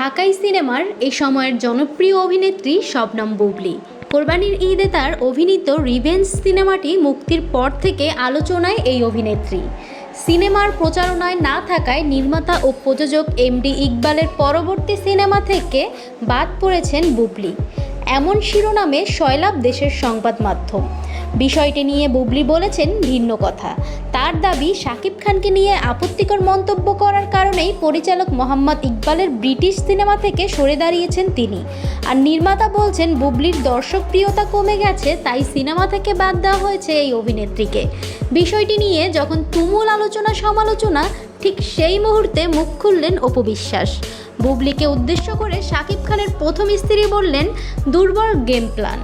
ঢাকাই সিনেমার এই সময়ের জনপ্রিয় অভিনেত্রী শবনম বুবলি। কোরবানির ঈদে তার অভিনীত রিভেঞ্জ সিনেমাটি মুক্তির পর থেকে আলোচনায় এই অভিনেত্রী। সিনেমার প্রচারণায় না থাকায় নির্মাতা ও প্রযোজক এমডি ইকবালের পরবর্তী সিনেমা থেকে বাদ পড়েছেন বুবলি। এমন শিরোনামে সয়লাভ দেশের সংবাদ মাধ্যম। বিষয়টি নিয়ে বুবলি বলেছেন ভিন্ন কথা। তার দাবি, শাকিব খানকে নিয়ে আপত্তিকর মন্তব্য করার কারণেই পরিচালক মোহাম্মদ ইকবালের ব্রিটিশ সিনেমা থেকে সরে দাঁড়িয়েছেন তিনি। আর নির্মাতা বলছেন, বুবলির দর্শকপ্রিয়তা কমে গেছে, তাই সিনেমা থেকে বাদ দেওয়া হয়েছে এই অভিনেত্রীকে। বিষয়টি নিয়ে যখন তুমুল আলোচনা সমালোচনা ঠিক সেই মুহূর্তে মুখ খুললেন অপু বিশ্বাস। বুবলিকে উদ্দেশ্য করে শাকিব খানের প্রথম স্ত্রী বললেন, দুর্বল গেম প্ল্যান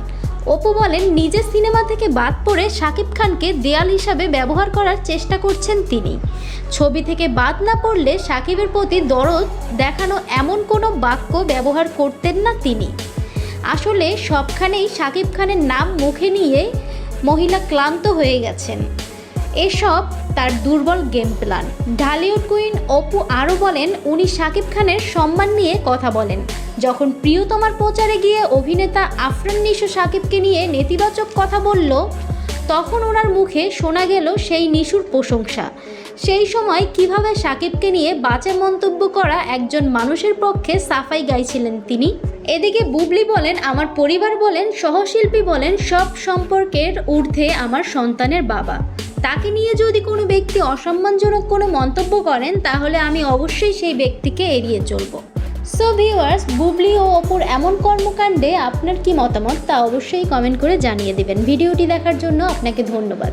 অপু বলেন নিজের সিনেমা থেকে বাদ পড়ে শাকিব খানকে দেয়াল হিসাবে ব্যবহার করার চেষ্টা করছেন তিনি। ছবি থেকে বাদ না পড়লে শাকিবের প্রতি দরদ দেখানো এমন কোনো বাক্য ব্যবহার করতেন না তিনি। আসলে সবখানেই শাকিব খানের নাম মুখে নিয়ে মহিলা ক্লান্ত হয়ে গেছেন। এসব তার দুর্বল game plan Dhallywood queen Apu আরও বলেন, উনি শাকিব খানের সম্মান নিয়ে কথা বলেন। যখন প্রিয়তমার প্রচারে গিয়ে অভিনেতা আফরান নিশু সাকিবকে নিয়ে নেতিবাচক কথা বলল, তখন ওনার মুখে শোনা গেল সেই নিশুর প্রশংসা। সেই সময় কীভাবে সাকিবকে নিয়ে বাজে মন্তব্য করা একজন মানুষের পক্ষে সাফাই গাইছিলেন তিনি। এদিকে বুবলি বলেন, আমার পরিবার বলেন, সহশিল্পী বলেন, সব সম্পর্কের ঊর্ধ্বে আমার সন্তানের বাবা। তাকে নিয়ে যদি কোনো ব্যক্তি অসম্মানজনক কোনো মন্তব্য করেন, তাহলে আমি অবশ্যই সেই ব্যক্তিকে এড়িয়ে চলব। সো ভিউয়ার্স বুবলি ও অপুর এমন কর্মকাণ্ডে আপনার কি মতামত তা অবশ্যই কমেন্ট করে জানিয়ে দেবেন। ভিডিওটি দেখার জন্য আপনাকে ধন্যবাদ।